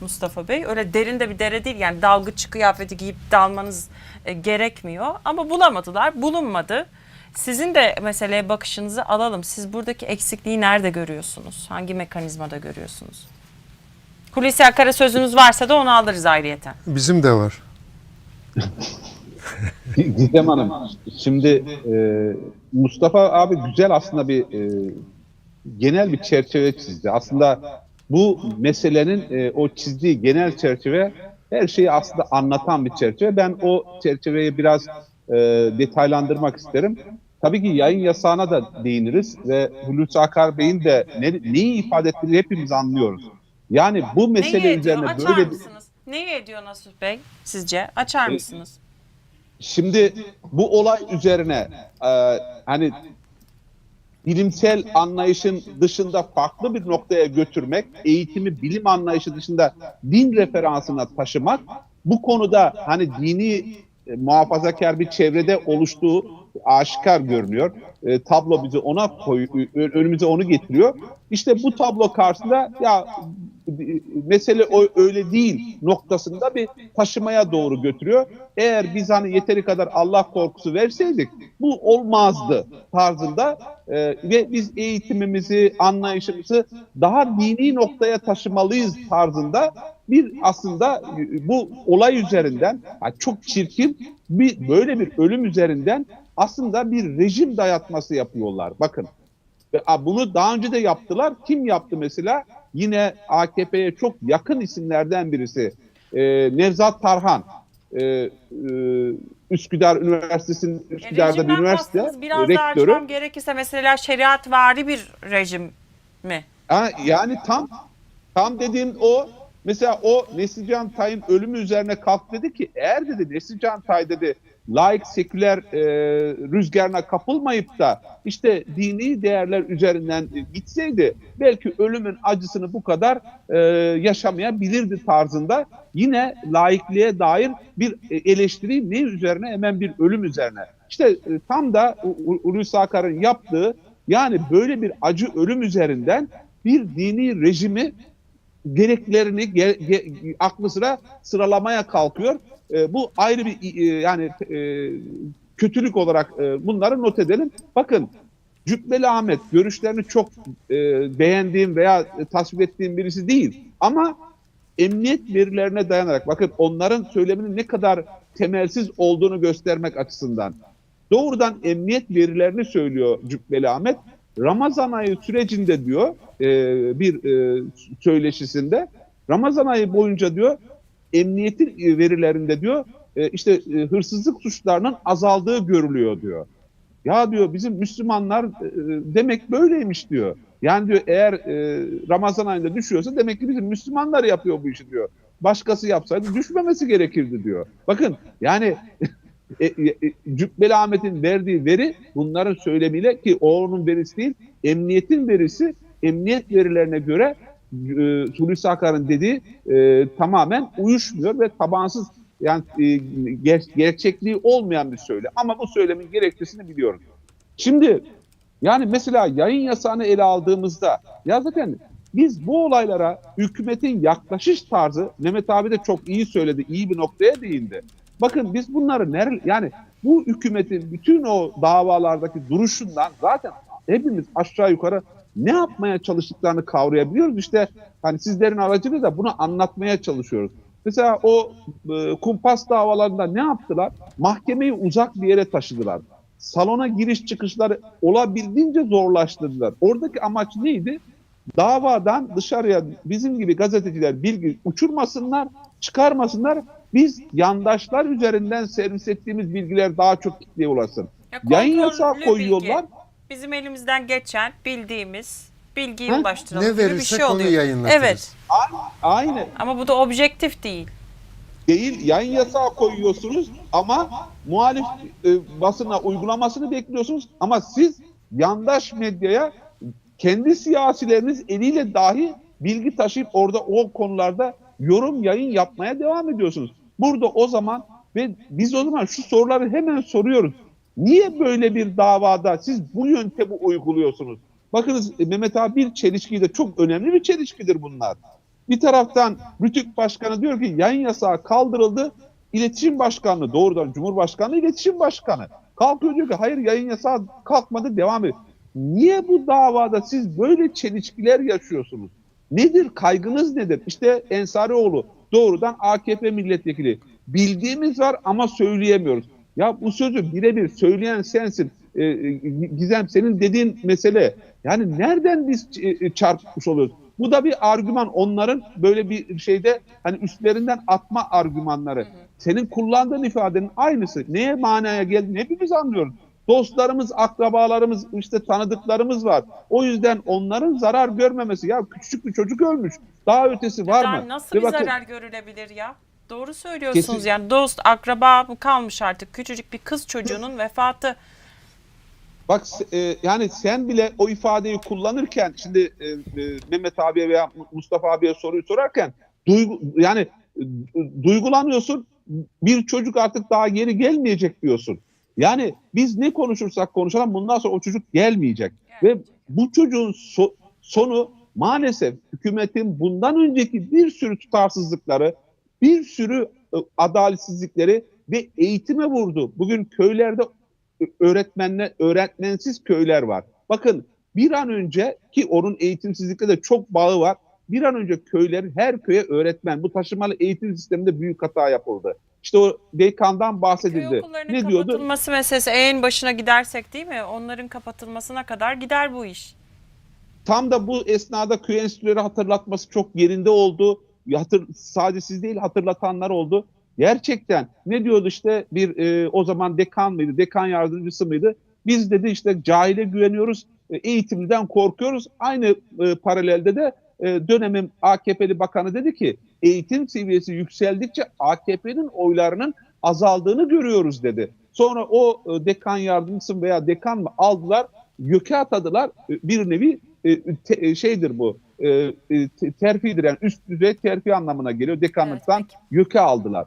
Mustafa Bey. Öyle derin de bir dere değil yani dalgıç kıyafeti giyip dalmanız e, gerekmiyor. Ama bulamadılar, bulunmadı. Sizin de meseleye bakışınızı alalım. Siz buradaki eksikliği nerede görüyorsunuz? Hangi mekanizmada görüyorsunuz? Hulusi Akar'a sözünüz varsa da onu alırız ayrıyeten. Bizim de var. Gizem Hanım, şimdi e, Mustafa abi güzel aslında bir e, genel bir çerçeve çizdi. Aslında bu meselenin e, o çizdiği genel çerçeve her şeyi aslında anlatan bir çerçeve. Ben o çerçeveyi biraz e, detaylandırmak isterim. Tabii ki yayın yasağına da değiniriz ve Hulusi Akar Bey'in de ne, neyi ifade ettiğini hepimiz anlıyoruz. Yani bu mesele Neyi ediyor? üzerine Açar böyle bir... mısınız? Neyi ediyor Nasuh Bey sizce? Açar E, mısınız? Şimdi bu olay üzerine e, hani bilimsel anlayışın dışında farklı bir noktaya götürmek, eğitimi bilim anlayışı dışında din referansına taşımak, bu konuda hani dini e, muhafazakar bir çevrede oluştuğu aşikar görünüyor. E, tablo bizi ona koy, önümüze onu getiriyor. İşte bu tablo karşısında ya mesele o öyle değil noktasında bir taşımaya doğru götürüyor. Eğer biz hani yeteri kadar Allah korkusu verseydik bu olmazdı tarzında e, ve biz eğitimimizi, anlayışımızı daha dini noktaya taşımalıyız tarzında bir aslında e, bu olay üzerinden yani çok çirkin bir böyle bir ölüm üzerinden aslında bir rejim dayatması yapıyorlar. Bakın bunu daha önce de yaptılar. Kim yaptı mesela? Yine AKP'ye çok yakın isimlerden birisi. E, Nevzat Tarhan. E, e, Üsküdar Üniversitesi'nin Üsküdar'da bir üniversite biraz daha rektörü. açmam gerekirse mesela şeriatvari bir rejim mi? Yani tam tam dediğim o mesela o Neslican Tay'ın ölümü üzerine kalk dedi ki eğer dedi Neslican Tay dedi laik seküler e, rüzgarına kapılmayıp da işte dini değerler üzerinden e, gitseydi belki ölümün acısını bu kadar e, yaşamayabilirdi tarzında yine laikliğe dair bir e, eleştiri ne üzerine hemen bir ölüm üzerine. İşte e, tam da Hulusi Akar'ın yaptığı yani böyle bir acı ölüm üzerinden bir dini rejimi gereklerini ge- ge- aklı sıra sıralamaya kalkıyor. E, bu ayrı bir e, yani e, kötülük olarak e, bunları not edelim. Bakın Cübbeli Ahmet görüşlerini çok e, beğendiğim veya e, tasvip ettiğim birisi değil. Ama emniyet verilerine dayanarak bakın onların söyleminin ne kadar temelsiz olduğunu göstermek açısından doğrudan emniyet verilerini söylüyor Cübbeli Ahmet. Ramazan ayı sürecinde diyor e, bir e, söyleşisinde Ramazan ayı boyunca diyor emniyetin verilerinde diyor e, işte e, hırsızlık suçlarının azaldığı görülüyor diyor. Ya diyor bizim Müslümanlar e, demek böyleymiş diyor. Yani diyor eğer e, Ramazan ayında düşüyorsa demek ki bizim Müslümanlar yapıyor bu işi diyor. Başkası yapsaydı düşmemesi gerekirdi diyor. Bakın yani e, e, e, Cübbeli Ahmet'in verdiği veri bunların söylemiyle ki o onun verisi değil, emniyetin verisi emniyet verilerine göre e, Hulusi Akar'ın dediği e, tamamen uyuşmuyor ve tabansız yani e, ger- gerçekliği olmayan bir söylem. Ama bu söylemin gerekçesini biliyoruz. Şimdi yani mesela yayın yasağını ele aldığımızda ya zaten biz bu olaylara hükümetin yaklaşış tarzı Mehmet abi de çok iyi söyledi, iyi bir noktaya değindi. Bakın biz bunları nere yani bu hükümetin bütün o davalardaki duruşundan zaten hepimiz aşağı yukarı ne yapmaya çalıştıklarını kavrayabiliyoruz. İşte hani sizlerin aracılığıyla bunu anlatmaya çalışıyoruz. Mesela o e, kumpas davalarında ne yaptılar? Mahkemeyi uzak bir yere taşıdılar. Salona giriş çıkışları olabildiğince zorlaştırdılar. Oradaki amaç neydi? Davadan dışarıya bizim gibi gazeteciler bilgi uçurmasınlar, çıkarmasınlar. Biz yandaşlar üzerinden servis ettiğimiz bilgiler daha çok kitleye ulaşsın. Ya Yayın yasağı bilgi, koyuyorlar. Bizim elimizden geçen, bildiğimiz bilgiyi Ha? ulaştıralım Ne bir şey onu oluyor. yayınlatırız. Evet Aynı ama bu da objektif değil. değil yayın yasağı koyuyorsunuz ama muhalif e, basına uygulamasını bekliyorsunuz ama siz yandaş medyaya kendi siyasileriniz eliyle dahi bilgi taşıyıp orada o konularda yorum yayın yapmaya devam ediyorsunuz. Burada o zaman ve biz o zaman şu soruları hemen soruyoruz. Niye böyle bir davada siz bu yöntemi uyguluyorsunuz? Bakınız e, Mehmet abi bir çelişki de çok önemli bir çelişkidir bunlar. Bir taraftan Rütük Başkanı diyor ki yayın yasağı kaldırıldı. İletişim Başkanlığı doğrudan Cumhurbaşkanlığı İletişim Başkanı kalkıyor diyor ki hayır yayın yasağı kalkmadı devam ediyor. Niye bu davada siz böyle çelişkiler yaşıyorsunuz? Nedir kaygınız nedir? İşte Ensarioğlu doğrudan AKP milletvekili. Bildiğimiz var ama söyleyemiyoruz. Ya bu sözü birebir söyleyen sensin. Ee, e, Gizem senin dediğin mesele. Yani nereden biz e, e, çarpmış oluyoruz? Bu da bir argüman. Onların böyle bir şeyde hani üstlerinden atma argümanları. Senin kullandığın ifadenin aynısı. Neye manaya geldiğini hepimiz anlıyoruz. Dostlarımız, akrabalarımız, işte tanıdıklarımız var. O yüzden onların zarar görmemesi. Ya küçük bir çocuk ölmüş. Daha ötesi var Neden, mı? Nasıl bir bakın- zarar görülebilir ya? Doğru söylüyorsunuz Kesin- yani dost, akraba mı kalmış artık küçücük bir kız çocuğunun vefatı. Bak e, yani sen bile o ifadeyi kullanırken şimdi e, e, Mehmet abiye veya Mustafa abiye soruyu sorarken duygu yani e, duygulanıyorsun. Bir çocuk artık daha geri gelmeyecek diyorsun. Yani biz ne konuşursak konuşalım bundan sonra o çocuk gelmeyecek. Ve bu çocuğun so- sonu maalesef hükümetin bundan önceki bir sürü tutarsızlıkları, bir sürü e, adaletsizlikleri ve eğitime vurdu. Bugün köylerde öğretmenler, öğretmensiz köyler var. Bakın bir an önce ki onun eğitimsizlikle de çok bağı var. Bir an önce köylerin her köye öğretmen. Bu taşımalı eğitim sisteminde büyük hata yapıldı. İşte o dekandan Köy bahsedildi. okullarının Ne diyordu? kapatılması meselesi en başına gidersek değil mi? Onların kapatılmasına kadar gider bu iş. Tam da bu esnada köy enstitüleri hatırlatması çok yerinde oldu. Hatır, sadece siz değil hatırlatanlar oldu. Gerçekten ne diyordu işte bir e, o zaman dekan mıydı, dekan yardımcısı mıydı? Biz dedi işte cahile güveniyoruz, e, eğitimden korkuyoruz. Aynı e, paralelde de e, dönemin AKP'li bakanı dedi ki eğitim seviyesi yükseldikçe AKP'nin oylarının azaldığını görüyoruz dedi. Sonra o e, dekan yardımcısı veya dekan mı aldılar, göke atadılar. E, bir nevi e, te- şeydir bu, e, te- terfidir yani üst düzey terfi anlamına geliyor. Dekanlıktan Evet, peki. göke aldılar.